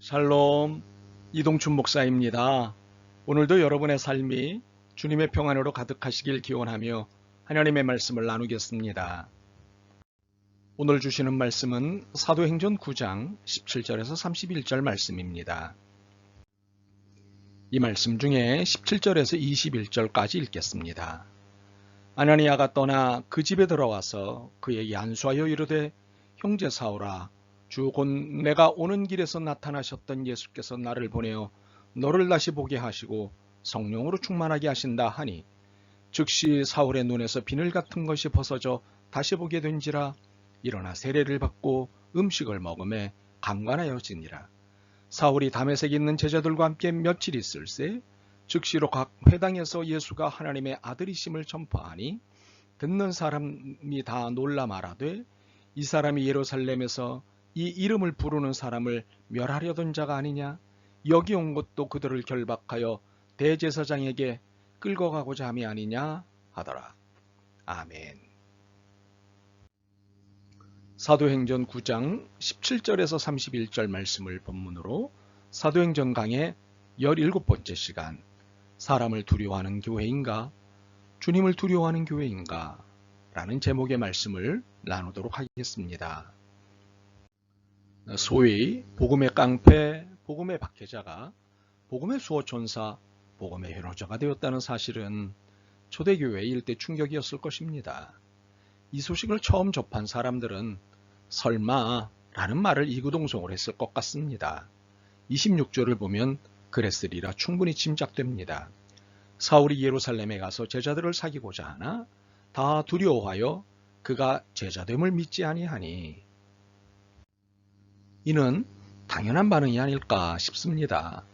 샬롬 이동춘 목사입니다. 오늘도 여러분의 삶이 주님의 평안으로 가득하시길 기원하며 하나님의 말씀을 나누겠습니다. 오늘 주시는 말씀은 사도행전 9장 17절에서 31절 말씀입니다. 이 말씀 중에 17절에서 21절까지 읽겠습니다. 아나니아가 떠나 그 집에 들어와서 그에게 안수하여 이르되 형제 사오라 주 곧 내가 오는 길에서 나타나셨던 예수께서 나를 보내어 너를 다시 보게 하시고 성령으로 충만하게 하신다 하니 즉시 사울의 눈에서 비늘 같은 것이 벗어져 다시 보게 된지라 일어나 세례를 받고 음식을 먹음에 강관하여지니라. 사울이 담에색 있는 제자들과 함께 며칠 있을새 즉시로 각 회당에서 예수가 하나님의 아들이심을 전파하니 듣는 사람이 다 놀라 말하되 이 사람이 예루살렘에서 이 이름을 부르는 사람을 멸하려던 자가 아니냐 여기 온 것도 그들을 결박하여 대제사장에게 끌고 가고자 함이 아니냐 하더라. 아멘. 사도행전 9장 17절에서 31절 말씀을 본문으로 사도행전 강의 17번째 시간 사람을 두려워하는 교회인가 주님을 두려워하는 교회인가 라는 제목의 말씀을 나누도록 하겠습니다. 소위 복음의 깡패, 복음의 박해자가 복음의 수호천사, 복음의 현호자가 되었다는 사실은 초대교회 일대 충격이었을 것입니다. 이 소식을 처음 접한 사람들은 설마 라는 말을 이구동성으로 했을 것 같습니다. 26절을 보면 그랬으리라 충분히 짐작됩니다. 사울이 예루살렘에 가서 제자들을 사귀고자 하나 다 두려워하여 그가 제자됨을 믿지 아니하니 이는 당연한 반응이 아닐까 싶습니다.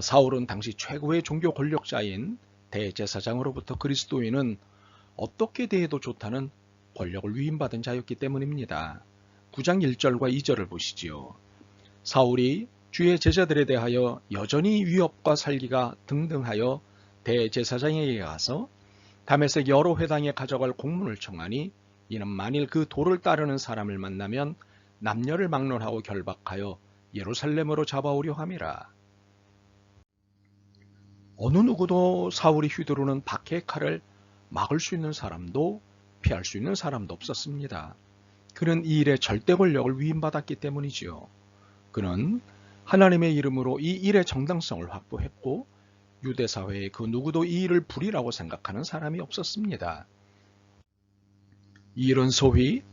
사울은 당시 최고의 종교 권력자인 대제사장으로부터 그리스도인은 어떻게 대해도 좋다는 권력을 위임받은 자였기 때문입니다. 9장 1절과 2절을 보시지요. 사울이 주의 제자들에 대하여 여전히 위협과 살기가 등등하여 대제사장에게 가서 담에색 여러 회당에 가져갈 공문을 청하니 이는 만일 그 도를 따르는 사람을 만나면 남녀를 막론하고 결박하여 예루살렘으로 잡아오려 함이라. 어느 누구도 사울이 휘두르는 박해의 칼을 막을 수 있는 사람도 피할 수 있는 사람도 없었습니다. 그는 이 일에 절대 권력을 위임받았기 때문이지요. 그는 하나님의 이름으로 이 일의 정당성을 확보했고 유대 사회에 그 누구도 이 일을 불이라고 생각하는 사람이 없었습니다. 이 일은 소위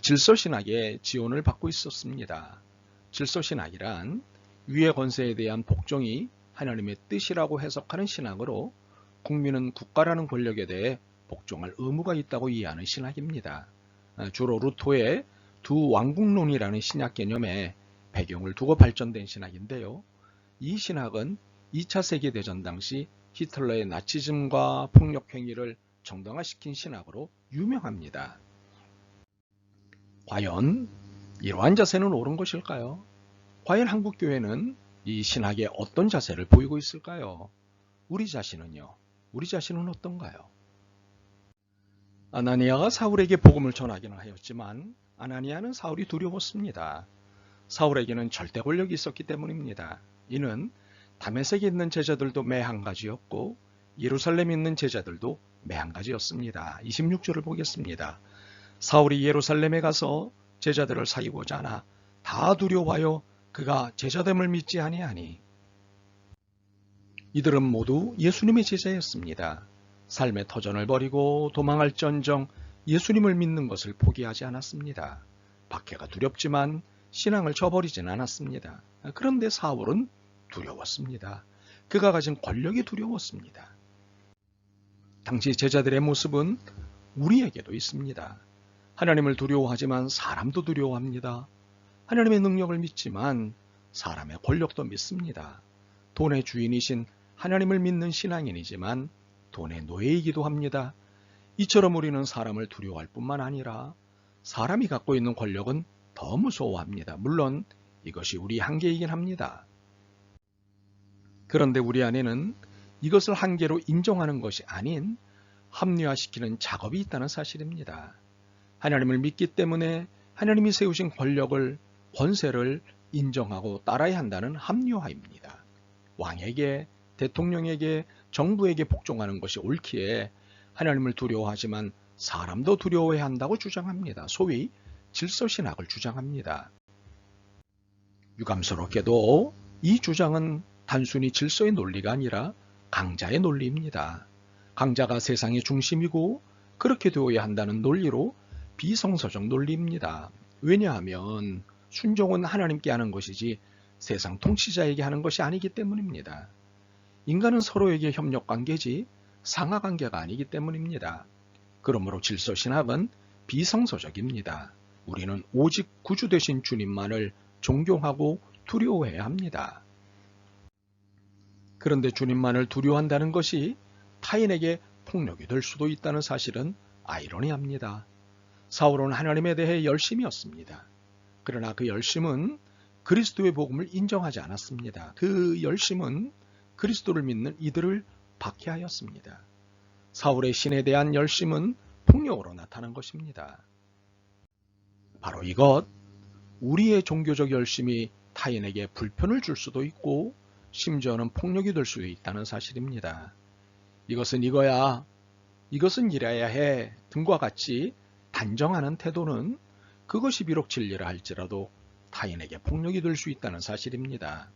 질서신학의 지원을 받고 있었습니다. 질서신학이란 위의 권세에 대한 복종이 하나님의 뜻이라고 해석하는 신학으로 국민은 국가라는 권력에 대해 복종할 의무가 있다고 이해하는 신학입니다. 주로 루토의 두 왕국론이라는 신학 개념에 배경을 두고 발전된 신학인데요. 이 신학은 2차 세계대전 당시 히틀러의 나치즘과 폭력 행위를 정당화시킨 신학으로 유명합니다. 과연 이러한 자세는 옳은 것일까요? 과연 한국교회는 이 신학에 어떤 자세를 보이고 있을까요? 우리 자신은요? 우리 자신은 어떤가요? 아나니아가 사울에게 복음을 전하기는 하였지만 아나니아는 사울이 두려웠습니다. 사울에게는 절대 권력이 있었기 때문입니다. 이는 담에색에 있는 제자들도 매한 가지였고 예루살렘에 있는 제자들도 매한 가지였습니다. 26절을 보겠습니다. 사울이 예루살렘에 가서 제자들을 사귀고자 하나 다 두려워하여 그가 제자됨을 믿지 아니하니 이들은 모두 예수님의 제자였습니다. 삶의 터전을 버리고 도망할 전정 예수님을 믿는 것을 포기하지 않았습니다. 박해가 두렵지만 신앙을 저버리진 않았습니다. 그런데 사울은 두려웠습니다. 그가 가진 권력이 두려웠습니다. 당시 제자들의 모습은 우리에게도 있습니다. 하나님을 두려워하지만 사람도 두려워합니다. 하나님의 능력을 믿지만 사람의 권력도 믿습니다. 돈의 주인이신 하나님을 믿는 신앙인이지만 돈의 노예이기도 합니다. 이처럼 우리는 사람을 두려워할 뿐만 아니라 사람이 갖고 있는 권력은 더 무서워합니다. 물론 이것이 우리 한계이긴 합니다. 그런데 우리 안에는 이것을 한계로 인정하는 것이 아닌 합리화시키는 작업이 있다는 사실입니다. 하나님을 믿기 때문에 하나님이 세우신 권력을, 권세를 인정하고 따라야 한다는 합리화입니다. 왕에게, 대통령에게, 정부에게 복종하는 것이 옳기에 하나님을 두려워하지만 사람도 두려워해야 한다고 주장합니다. 소위 질서신학을 주장합니다. 유감스럽게도 이 주장은 단순히 질서의 논리가 아니라 강자의 논리입니다. 강자가 세상의 중심이고 그렇게 되어야 한다는 논리로 비성서적 논리입니다. 왜냐하면 순종은 하나님께 하는 것이지 세상 통치자에게 하는 것이 아니기 때문입니다. 인간은 서로에게 협력 관계지 상하 관계가 아니기 때문입니다. 그러므로 질서 신학은 비성서적입니다. 우리는 오직 구주 되신 주님만을 존경하고 두려워해야 합니다. 그런데 주님만을 두려워한다는 것이 타인에게 폭력이 될 수도 있다는 사실은 아이러니합니다. 사울은 하나님에 대해 열심이었습니다. 그러나 그 열심은 그리스도의 복음을 인정하지 않았습니다. 그 열심은 그리스도를 믿는 이들을 박해하였습니다. 사울의 신에 대한 열심은 폭력으로 나타난 것입니다. 바로 이것, 우리의 종교적 열심이 타인에게 불편을 줄 수도 있고 심지어는 폭력이 될 수도 있다는 사실입니다. 이것은 이거야, 이것은 이래야 해 등과 같이 단정하는 태도는 그것이 비록 진리라 할지라도 타인에게 폭력이 될 수 있다는 사실입니다.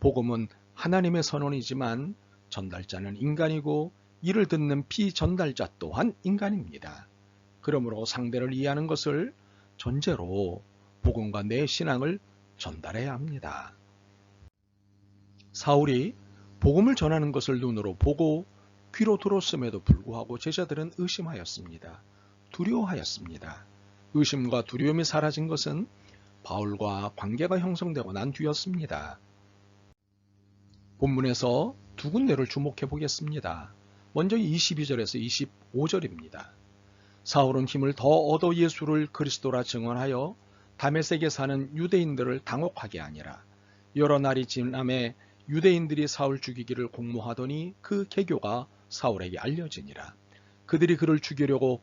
복음은 하나님의 선언이지만 전달자는 인간이고 이를 듣는 피전달자 또한 인간입니다. 그러므로 상대를 이해하는 것을 전제로 복음과 내 신앙을 전달해야 합니다. 사울이 복음을 전하는 것을 눈으로 보고 귀로 들었음에도 불구하고 제자들은 의심하였습니다. 두려워하였습니다. 의심과 두려움이 사라진 것은 바울과 관계가 형성되고 난 뒤였습니다. 본문에서 두 군데를 주목해 보겠습니다. 먼저 22절에서 25절입니다. 사울은 힘을 더 얻어 예수를 그리스도라 증언하여 다메섹에 사는 유대인들을 당혹하게 아니라 여러 날이 지남에 유대인들이 사울 죽이기를 공모하더니 그 계교가 사울에게 알려지니라. 그들이 그를 죽이려고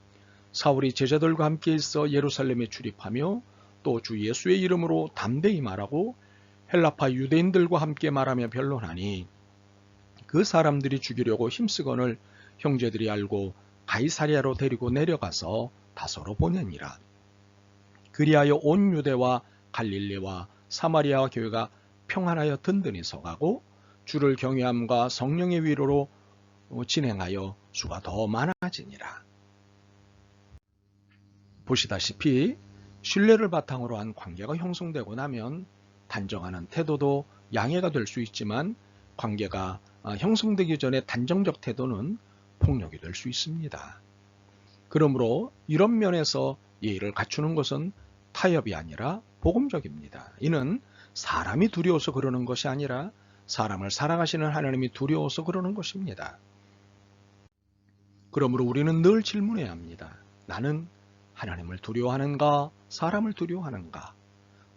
사울이 제자들과 함께 있어 예루살렘에 출입하며 또 주 예수의 이름으로 담대히 말하고 헬라파 유대인들과 함께 말하며 변론하니 그 사람들이 죽이려고 힘쓰거늘 형제들이 알고 가이사리아로 데리고 내려가서 다소로 보내니라. 그리하여 온 유대와 갈릴리와 사마리아 교회가 평안하여 든든히 서가고 주를 경외함과 성령의 위로로 진행하여 수가 더 많아지니라. 보시다시피 신뢰를 바탕으로 한 관계가 형성되고 나면 단정하는 태도도 양해가 될 수 있지만 관계가 형성되기 전에 단정적 태도는 폭력이 될 수 있습니다. 그러므로 이런 면에서 예의를 갖추는 것은 타협이 아니라 복음적입니다. 이는 사람이 두려워서 그러는 것이 아니라 사람을 사랑하시는 하나님이 두려워서 그러는 것입니다. 그러므로 우리는 늘 질문해야 합니다. 나는 하나님을 두려워하는가, 사람을 두려워하는가?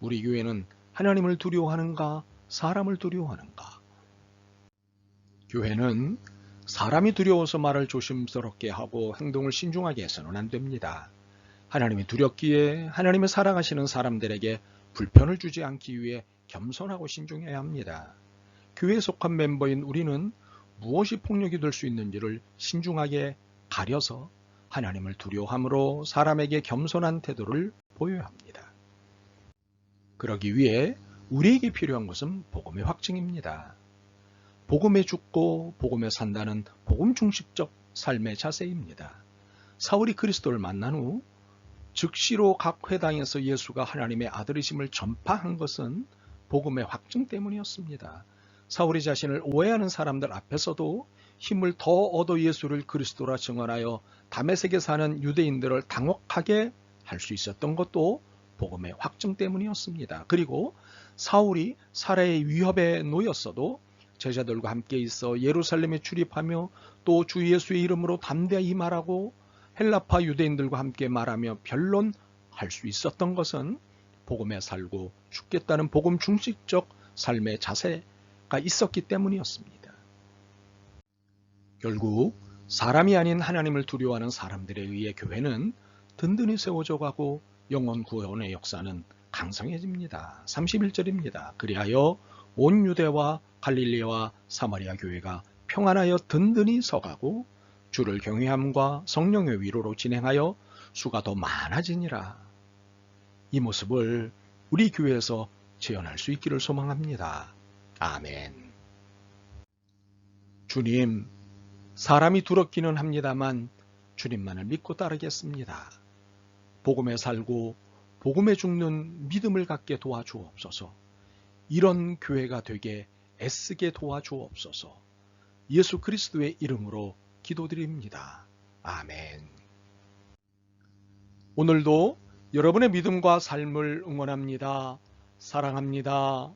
우리 교회는 하나님을 두려워하는가, 사람을 두려워하는가? 교회는 사람이 두려워서 말을 조심스럽게 하고 행동을 신중하게 해서는 안 됩니다. 하나님이 두렵기에 하나님을 사랑하시는 사람들에게 불편을 주지 않기 위해 겸손하고 신중해야 합니다. 교회에 속한 멤버인 우리는 무엇이 폭력이 될 수 있는지를 신중하게 가려서 하나님을 두려워함으로 사람에게 겸손한 태도를 보여야 합니다. 그러기 위해 우리에게 필요한 것은 복음의 확증입니다. 복음에 죽고 복음에 산다는 복음 중식적 삶의 자세입니다. 사울이 그리스도를 만난 후 즉시로 각 회당에서 예수가 하나님의 아들이심을 전파한 것은 복음의 확증 때문이었습니다. 사울이 자신을 오해하는 사람들 앞에서도 힘을 더 얻어 예수를 그리스도라 증언하여 다메섹에 사는 유대인들을 당혹하게 할 수 있었던 것도 복음의 확증 때문이었습니다. 그리고 사울이 살해의 위협에 놓였어도 제자들과 함께 있어 예루살렘에 출입하며 또 주 예수의 이름으로 담대히 말하고 헬라파 유대인들과 함께 말하며 변론할 수 있었던 것은 복음에 살고 죽겠다는 복음 중식적 삶의 자세가 있었기 때문이었습니다. 결국 사람이 아닌 하나님을 두려워하는 사람들에 의해 교회는 든든히 세워져 가고 영원 구원의 역사는 강성해집니다. 31절입니다. 그리하여 온 유대와 갈릴리와 사마리아 교회가 평안하여 든든히 서가고 주를 경외함과 성령의 위로로 진행하여 수가 더 많아지니라. 이 모습을 우리 교회에서 재현할 수 있기를 소망합니다. 아멘. 주님, 사람이 두렵기는 합니다만 주님만을 믿고 따르겠습니다. 복음에 살고 복음에 죽는 믿음을 갖게 도와주옵소서. 이런 교회가 되게 애쓰게 도와주옵소서. 예수 그리스도의 이름으로 기도드립니다. 아멘. 오늘도 여러분의 믿음과 삶을 응원합니다. 사랑합니다.